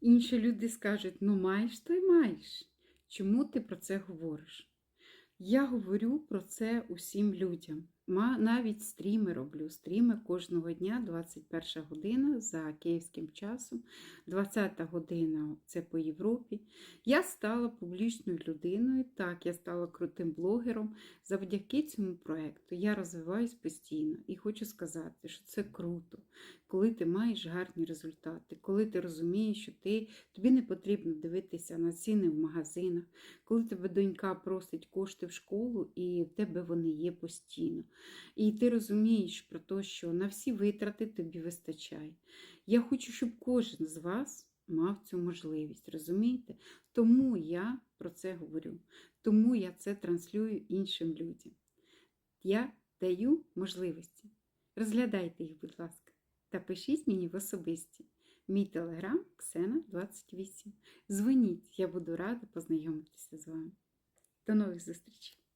Інші люди скажуть: ну маєш, то й маєш. Чому ти про це говориш? Я говорю про це усім людям. Навіть стріми роблю. Стріми кожного дня, 21 година за київським часом, 20 година це по Європі. Я стала публічною людиною. Так, я стала крутим блогером. Завдяки цьому проекту я розвиваюсь постійно і хочу сказати, що це круто, коли ти маєш гарні результати, коли ти розумієш, що ти, тобі не потрібно дивитися на ціни в магазинах, коли тебе донька просить кошти в школу, і в тебе вони є постійно. І ти розумієш про те, що на всі витрати тобі вистачає. Я хочу, щоб кожен з вас мав цю можливість, розумієте? Тому я про це говорю, тому я це транслюю іншим людям. Я даю можливості. Розглядайте їх, будь ласка, та пишіть мені в особисті. Мій телеграм Ксена 28. Дзвоніть, я буду рада познайомитися з вами. До нових зустрічей!